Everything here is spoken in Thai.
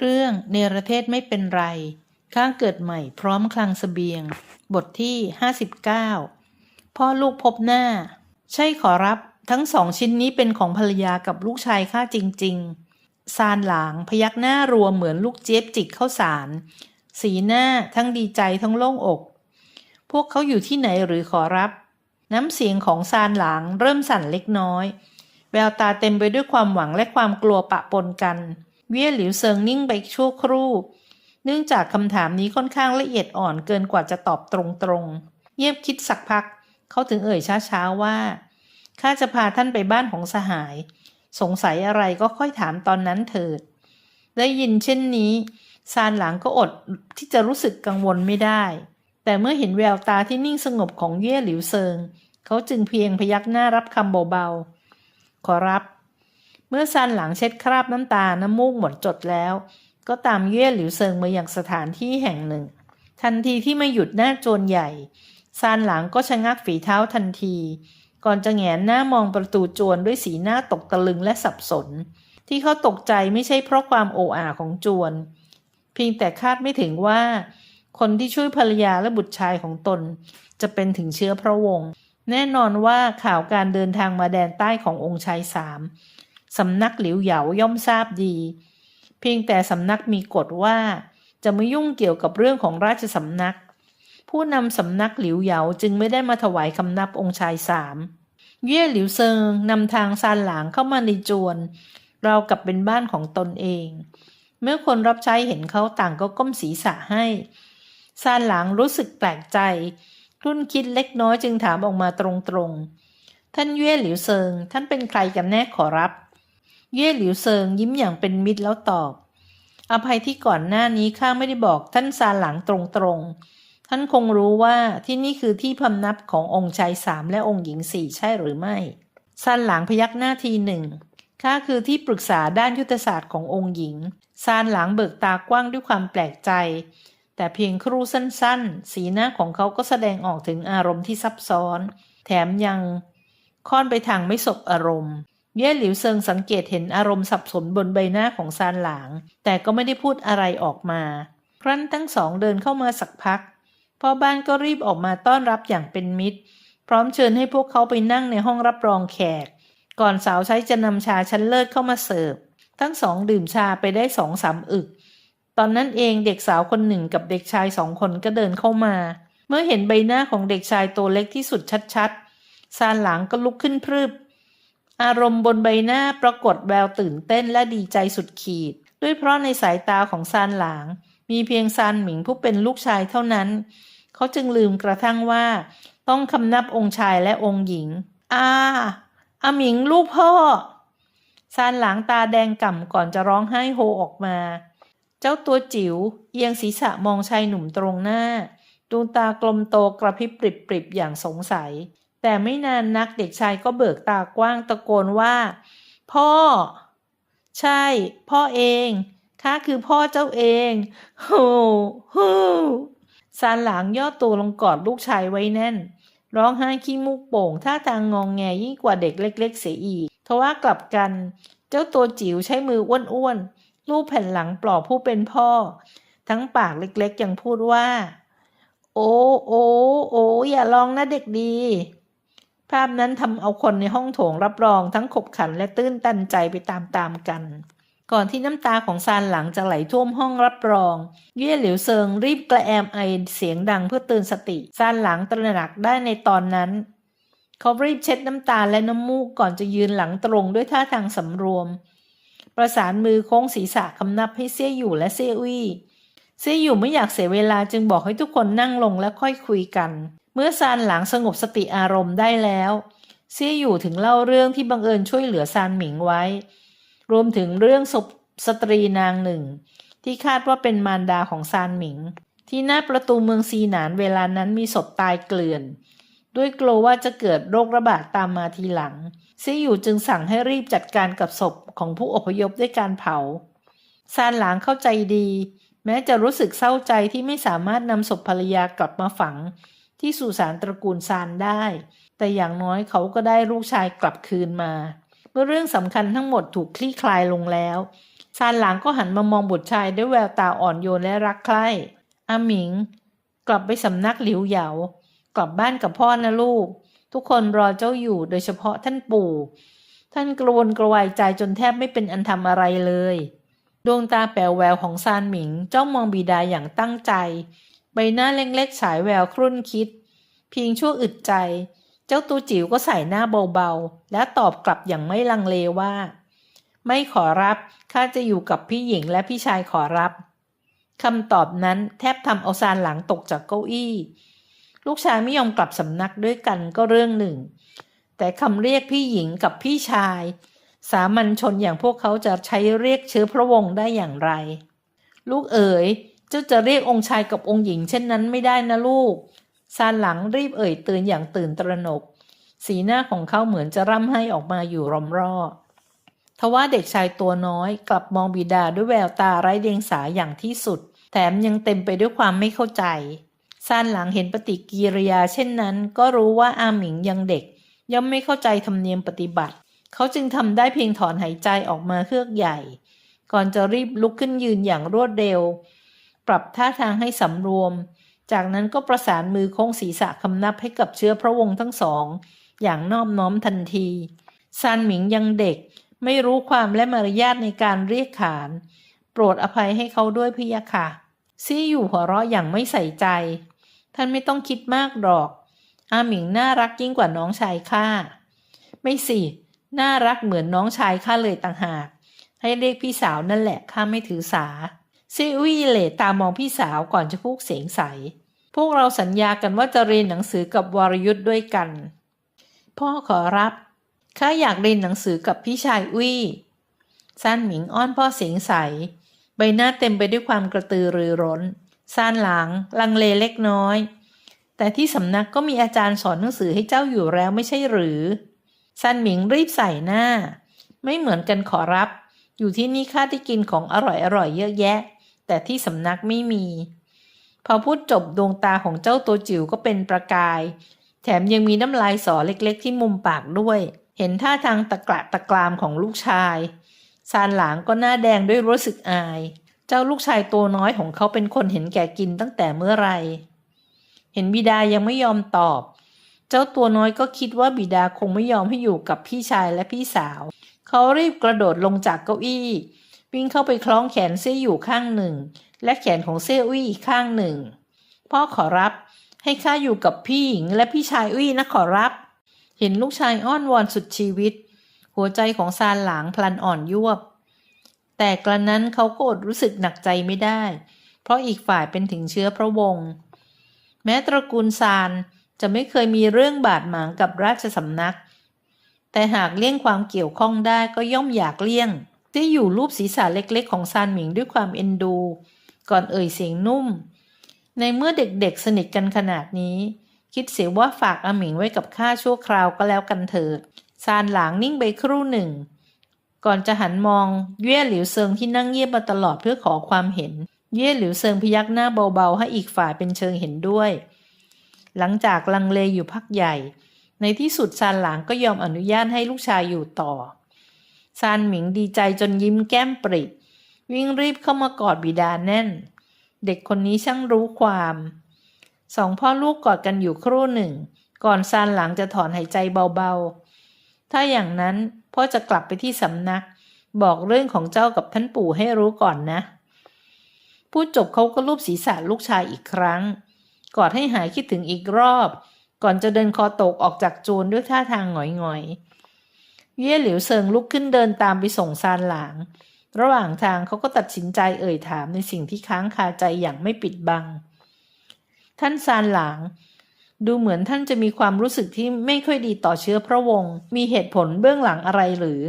เรื่องเนรเทศไม่เป็นไร ข้างเกิดใหม่พร้อมคลังเสบียง บทที่ 59 พ่อลูกพบหน้า ใช่ขอรับทั้งสองชิ้นนี้เป็นของภรรยากับลูกชายข้าจริง ๆ ซานหลางพยักหน้ารวมเหมือนลูกเจี๊ยบจิกเข้าสาร สีหน้าทั้งดีใจทั้งโล่งอก พวกเขาอยู่ที่ไหนหรือขอรับ น้ำเสียงของซานหลางเริ่มสั่นเล็กน้อย แววตาเต็มไปด้วยความหวังและความกลัวปะปนกัน เวียหลิวเซิงนิ่งไปชั่วครู่ เนื่องจากคำถามนี้ค่อนข้างละเอียดอ่อนเกินกว่าจะตอบตรงๆเงียบคิดสักพัก เขาถึงเอ่ยช้าๆว่าข้าจะพาท่านไปบ้านของสหาย สงสัยอะไรก็ค่อยถามตอนนั้นเถิด ได้ยินเช่นนี้ซานหลังก็อดที่จะรู้สึกกังวลไม่ได้ แต่เมื่อเห็นแววตาที่นิ่งสงบของเย่หลิวเซิง เขาจึงเพียงพยักหน้ารับคำเบาๆ ขอรับ เมื่อซานหลังเช็ดคราบน้ำตา น้ำมูกหมดจดแล้ว ก็ตามเย่หลิวเซิงมาอย่างสถานที่แห่งหนึ่ง ทันทีที่มาหยุดหน้าโจรใหญ่ซานหลังก็ชะงักฝีเท้าทันที ก่อนจะแงนหน้ามองประตูโจรด้วยสีหน้าตกตะลึงและสับสน ที่เขาตกใจไม่ใช่เพราะความโอ้อาของโจรเพียงแต่คาดไม่ถึงว่า คนที่ช่วยภรรยาและบุตรชายของตน จะเป็นถึงเชื้อพระวงศ์แน่นอนว่าข่าวการเดินทางมาแดนใต้ขององค์ชายสาม สำนักหลิวเหยาย่อมทราบดี เพียงแต่สำนักมีกฎว่า จะไม่ยุ่งเกี่ยวกับเรื่องของราชสำนัก ผู้นำสำนักหลิวเหยาจึงไม่ได้มาถวายคำนับองค์ชายสามเย่หลิวเซิงนำทางซานหลางเข้ามาในจวน เรากับเป็นบ้านของตนเอง เมื่อคนรับใช้เห็นเขาต่างก็ก้มศีรษะให้ซานหลางรู้สึกแปลกใจรุ่นคิดเล็กน้อยจึงถามออกมาตรงๆ ท่านเย่หลิวเซิง ท่านเป็นใครกันแน่ขอรับ เย่หลิวเซิงยิ้มอย่างเป็นมิตรแล้วตอบ อภัยที่ก่อนหน้านี้ข้าไม่ได้บอกท่านซานหลังตรงๆ ท่านคงรู้ว่าที่นี่คือที่พำนับขององค์ชายสามและองค์หญิงสี่ใช่หรือไม่ซานหลังพยักหน้าทีหนึ่งข้าคือที่ปรึกษาด้านยุทธศาสตร์ขององค์หญิง ซานหลังเบิกตากว้างด้วยความแปลกใจ แต่เพียงครู่สั้นๆ สีหน้าของเขาก็แสดงออกถึงอารมณ์ที่ซับซ้อน แถมยังค่อนไปทางไม่สบอารมณ์ เย่หลิวเซิงสังเกตเห็นอารมณ์สับสนบนใบหน้าของซานหลาง แต่ก็ไม่ได้พูดอะไรออกมา ครั้นทั้งสองเดินเข้ามาสักพักพ่อบ้านก็รีบออกมาต้อนรับอย่างเป็นมิตร พร้อมเชิญให้พวกเขาไปนั่งในห้องรับรองแขก ก่อนสาวใช้จะนำชาชั้นเลิศเข้ามาเสิร์ฟ ทั้งสองดื่มชาไปได้สองสามอึก ตอนนั้นเองเด็กสาวคนหนึ่งกับเด็กชายสองคนก็เดินเข้ามา เมื่อเห็นใบหน้าของเด็กชายตัวเล็กที่สุดชัดๆซานหลังก็ลุกขึ้นพรึบ อารมณ์บนใบหน้าปรากฏแววตื่นเต้นและดีใจสุดขีด ด้วยเพราะในสายตาของซานหลาง มีเพียงซานหมิงผู้เป็นลูกชายเท่านั้น เขาจึงลืมกระทั่งว่า ต้องคำนับองค์ชายและองค์หญิงอาอาหมิงลูกพ่อซานหลางตาแดงก่ำก่อนจะร้องไห้โฮออกมา เจ้าตัวจิ๋วเอียงศีรษะมองชายหนุ่มตรงหน้า ดวงตากลมโตกระพริบปริบปริบอย่างสงสัย แต่ไม่นานนักเด็กชายก็เบิกตากว้างตะโกนว่า พ่อ ใช่ พ่อเองข้าคือพ่อเจ้าเองโฮโฮซานหลางย่อตัวลงกอดลูกชายไว้แน่น ร้องไห้ขี้มูกโป่งท่าทางงองแงยิ่งกว่าเด็กเล็ก ๆ เสียอีกทว่ากลับกัน เจ้าตัวจิ๋วใช้มืออ้วนๆลูบแผ่นหลังปลอบผู้เป็นพ่อ ทั้งปากเล็กๆยังพูดว่า โอ้โอ้โอ้อย่าลองนะเด็กดี ภาพนั้นทำเอาคนในห้องโถงรับรองทั้งขบขันและตื้นตันใจไปตามๆกัน ก่อนที่น้ำตาของซานหลังจะไหลท่วมห้องรับรอง เย่หลิวเซิงรีบกระแอมไอเสียงดังเพื่อเตือนสติซานหลังตระหนักได้ในตอนนั้นเขารีบเช็ดน้ำตาและน้ำมูกก่อนจะยืนหลังตรงด้วยท่าทางสำรวม ประสานมือโค้งศีรษะคำนับให้เซี่ยอยู่และเซี่ยอุ้ยเซี่ยอยู่ไม่อยากเสียเวลาจึงบอกให้ทุกคนนั่งลงและค่อยคุยกัน เมื่อซานหลังสงบสติอารมณ์ได้แล้ว เซี่ยอยู่ถึงเล่าเรื่องที่บังเอิญช่วยเหลือซานหมิงไว้ รวมถึงเรื่องศพสตรีนางหนึ่ง ที่คาดว่าเป็นมารดาของซานหมิง ที่หน้าประตูเมืองซีหนานเวลานั้นมีศพตายเกลื่อน ด้วยกลัวว่าจะเกิดโรคระบาดตามมาทีหลังซี่อยู่จึงสั่งให้รีบจัดการกับศพของผู้อพยพด้วยการเผาซานหลางเข้าใจดี แม้จะรู้สึกเศร้าใจที่ไม่สามารถนำศพภรรยากลับมาฝัง ที่สุสานตระกูลซานได้ แต่อย่างน้อยเขาก็ได้ลูกชายกลับคืนมา เมื่อเรื่องสำคัญทั้งหมดถูกคลี่คลายลงแล้วซานหลางก็หันมามองบุตรชายด้วยแววตาอ่อนโยนและรักใคร่อาหมิง กลับไปสำนักหลิวเหยากลับบ้านกับพ่อนะลูก ทุกคนรอเจ้าอยู่โดยเฉพาะท่านปู่ ท่านกระวนกระวายใจจนแทบไม่เป็นอันทำอะไรเลย ดวงตาแป๋วแววของซานหมิงจ้องมองบิดาอย่างตั้งใจ ใบหน้าเล็กๆฉายแววครุ่นคิดเพียงชั่วอึดใจ เจ้าตัวจิ๋วก็ใส่หน้าเบาๆ และตอบกลับอย่างไม่ลังเลว่า ไม่ขอรับ ข้าจะอยู่กับพี่หญิงและพี่ชายขอรับคำตอบนั้นแทบทำเอาซานหลังตกจากเก้าอี้ ลูกชายไม่ยอมกลับสำนักด้วยกันก็เรื่องหนึ่ง แต่คำเรียกพี่หญิงกับพี่ชาย สามัญชนอย่างพวกเขาจะใช้เรียกเชื้อพระวงศ์ได้อย่างไร ลูกเอ๋ย เจ้าจะเรียกองค์ชายกับองค์หญิง เช่นนั้นไม่ได้นะลูก ซานหลังรีบเอ่ยเตือนอย่างตื่นตระหนก สีหน้าของเขาเหมือนจะร่ำไห้ออกมาอยู่รอมรอทว่าเด็กชายตัวน้อยกลับมองบิดาด้วยแววตาไร้เดียงสาอย่างที่สุด แถมยังเต็มไปด้วยความไม่เข้าใจซานหลังเห็นปฏิกิริยาเช่นนั้น ก็รู้ว่าอาหมิงยังเด็ก ย่อมไม่เข้าใจธรรมเนียมปฏิบัติ เขาจึงทำได้เพียงถอนหายใจออกมาเฮือกใหญ่ ก่อนจะรีบลุกขึ้นยืนอย่างรวดเร็ว ปรับท่าทางให้สำรวม จากนั้นก็ประสานมือโค้งศีรษะคำนับให้กับเชื้อพระวงศ์ทั้งสอง อย่างนอบน้อมทันทีซานหมิงยังเด็ก ไม่รู้ความและมารยาทในการเรียกขาน โปรดอภัยให้เขาด้วยพี่ยะค่ะ ซี่อยู่หัวเราะอย่างไม่ใส่ใจ ท่านไม่ต้องคิดมากหรอก อาหมิงน่ารักยิ่งกว่าน้องชายข้าไม่สิ น่ารักเหมือนน้องชายข้าเลยต่างหาก ให้เรียกพี่สาวนั่นแหละข้าไม่ถือสา ซีวี่เลตามองพี่สาวก่อนจะพูดเสียงใส พวกเราสัญญากันว่าจะเรียนหนังสือกับวรยุทธ์ด้วยกัน พ่อขอรับข้าอยากเรียนหนังสือกับพี่ชายอุ้ยซานหมิงอ้อนพ่อเสียงใส ใบหน้าเต็มไปด้วยความกระตือรือร้นซานหลางลังเลเล็กน้อย แต่ที่สำนักก็มีอาจารย์สอนหนังสือให้เจ้าอยู่แล้วไม่ใช่หรือซานหมิงรีบใส่หน้า ไม่เหมือนกันขอรับ อยู่ที่นี่ข้าที่กินของอร่อยๆเยอะแยะ แต่ที่สำนักไม่มี พอพูดจบดวงตาของเจ้าตัวจิ๋วก็เป็นประกาย แถมยังมีน้ำลายสอเล็กๆ ที่มุมปากด้วย เห็นท่าทางตะกระตะกรามของลูกชายซานหลางก็หน้าแดงด้วยรู้สึกอาย เจ้าลูกชายตัวน้อยของเขาเป็นคนเห็นแก่กินตั้งแต่เมื่อไร เห็นบิดายังไม่ยอมตอบ เจ้าตัวน้อยก็คิดว่าบิดาคงไม่ยอมให้อยู่กับพี่ชายและพี่สาว เขารีบกระโดดลงจากเก้าอี้ วิ่งเข้าไปคล้องแขนเซี่ยอยู่ข้างหนึ่ง และแขนของเซี่ยอุ้ยอีกข้างหนึ่ง พ่อขอรับ ให้ข้าอยู่กับพี่หญิงและพี่ชายอุ้ยนะขอรับ เห็นลูกชายอ้อนวอนสุดชีวิต หัวใจของซานหลางพลันอ่อนยวบ แต่กระนั้นเขาก็อดรู้สึกหนักใจไม่ได้ เพราะอีกฝ่ายเป็นถึงเชื้อพระวงศ์แม้ตระกูลซานจะไม่เคยมีเรื่องบาดหมางกับราชสำนัก แต่หากเลี่ยงความเกี่ยวข้องได้ก็ย่อมอยากเลี่ยง ที่อยู่รูปศีรษะเล็กๆ ของซานหมิงด้วยความเอ็นดู ก่อนเอ่ยเสียงนุ่ม ในเมื่อเด็กๆสนิทกันขนาดนี้ คิดเสียว่าฝากอาหมิงไว้กับข้าชั่วคราวก็แล้วกันเถิดซานหลางนิ่งไปครู่หนึ่ง ก่อนจะหันมองเย่หลิวเซิงที่นั่งเงียบมาตลอดเพื่อขอความเห็น เย่หลิวเซิงพยักหน้าเบาๆ ให้อีกฝ่ายเป็นเชิงเห็นด้วย หลังจากลังเลอยู่พักใหญ่ ในที่สุดซานหลางก็ยอมอนุญาตให้ลูกชายอยู่ต่อ ซานหมิงดีใจจนยิ้มแก้มปริวิ่งรีบเข้ามากอดบิดาแน่น เด็กคนนี้ช่างรู้ความ สองพ่อลูกกอดกันอยู่ครู่หนึ่ง ก่อนซานหลังจะถอนหายใจเบาๆ ถ้าอย่างนั้นพ่อจะกลับไปที่สำนัก บอกเรื่องของเจ้ากับท่านปู่ให้รู้ก่อนนะพูดจบเขาก็ลูบศีรษะลูกชายอีกครั้ง กอดให้หายคิดถึงอีกรอบ ก่อนจะเดินคอตกออกจากจูนด้วยท่าทางหงอยๆ เย่หลิวเซิงลุกขึ้นเดินตามไปส่งซานหลาง ระหว่างทางเขาก็ตัดสินใจเอ่ยถามในสิ่งที่ค้างคาใจอย่างไม่ปิดบัง ท่านซานหลาง ดูเหมือนท่านจะมีความรู้สึกที่ไม่ค่อยดีต่อเชื้อพระวงศ์มีเหตุผลเบื้องหลังอะไรหรือ